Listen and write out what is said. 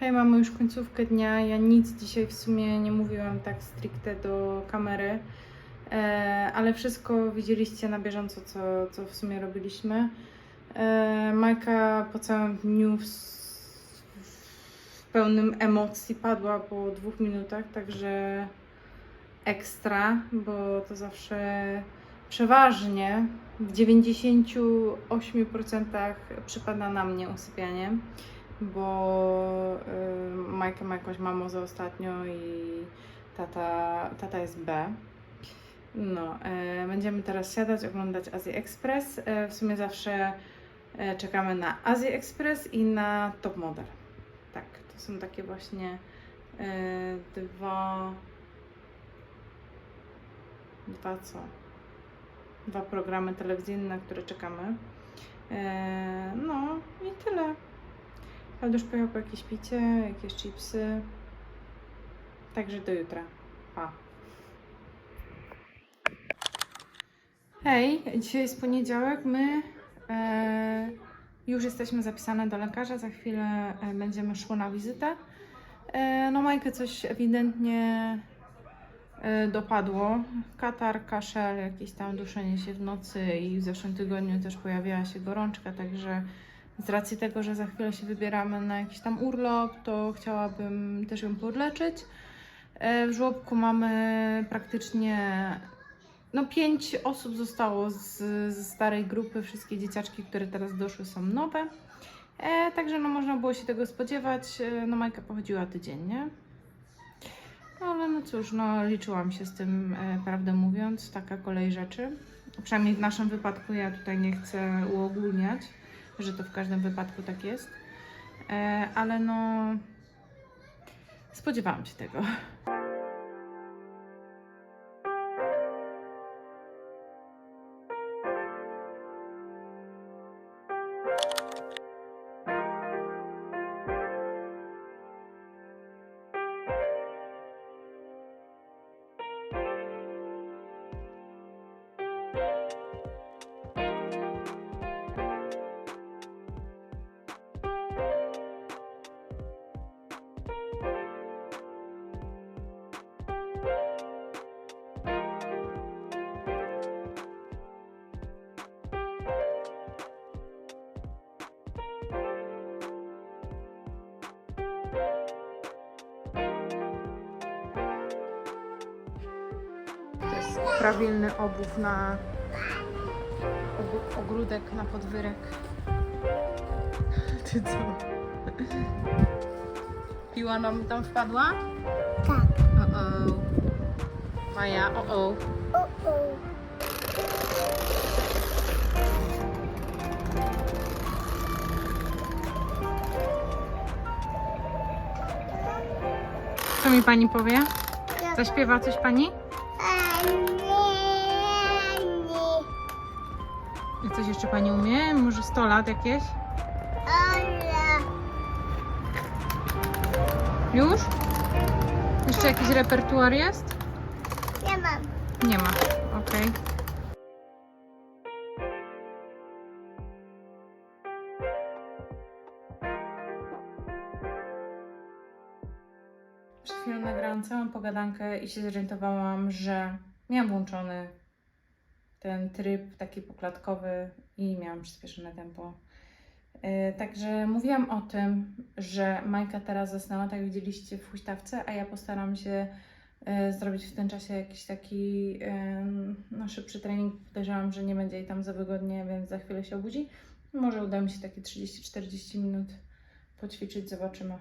Hej, mamy już końcówkę dnia. Ja nic dzisiaj w sumie nie mówiłam tak stricte do kamery, e, ale wszystko widzieliście na bieżąco, co, co w sumie robiliśmy. E, Majka po całym dniu w, w pełnym emocji padła po dwóch minutach, także ekstra, bo to zawsze przeważnie w 98% przypada na mnie usypianie bo y, Majka ma jakąś mamozę ostatnio i tata, tata jest B. No, y, będziemy teraz siadać, oglądać Azji Express. Y, w sumie zawsze czekamy na Azji Express i na Top Model. Tak, to są takie właśnie dwa. Dwa co? Dwa programy telewizyjne, na które czekamy. No i tyle. Ale pojechał po jakieś picie, jakieś chipsy. Także do jutra. Pa. Hej, dzisiaj jest poniedziałek. My e, już jesteśmy zapisane do lekarza. Za chwilę e, będziemy szły na wizytę. E, no, Majkę coś ewidentnie e, dopadło. Katar, kaszel, jakieś tam duszenie się w nocy i w zeszłym tygodniu też pojawiała się gorączka, także z racji tego, że za chwilę się wybieramy na jakiś tam urlop, to chciałabym też ją podleczyć. E, W żłobku mamy praktycznie no pięć osób zostało z, ze starej grupy. Wszystkie dzieciaczki, które teraz doszły są nowe. E, także no można było się tego spodziewać. E, no Majka pochodziła tydzień, nie? No ale no cóż, no liczyłam się z tym, e, prawdę mówiąc, taka kolej rzeczy. Przynajmniej w naszym wypadku ja tutaj nie chcę uogólniać że to w każdym wypadku tak jest. E, ale no. Spodziewałam się tego. Prawilny obóz na og- ogródek na podwyrek. Ty co? Piła nam tam wpadła? Tak. O-o. Maja, o-o. O, o. Co mi pani powie? Zaśpiewa coś pani? A nie, nie. I coś jeszcze pani umie? Może 100 lat jakieś? Ola. Już? Jeszcze jakiś repertuar jest? Nie mam. Nie ma. Okej. Przed chwilą nagrałam całą pogadankę i się zorientowałam, że miałam włączony ten tryb taki poklatkowy i miałam przyspieszone tempo. Yy, Także mówiłam o tym, że Majka teraz zasnęła, tak widzieliście w huśtawce, a ja postaram się e, zrobić w tym czasie jakiś taki em, no, szybszy trening. Podejrzewam, że nie będzie jej tam za wygodnie, więc za chwilę się obudzi. Może uda mi się takie 30-40 minut poćwiczyć, zobaczymy.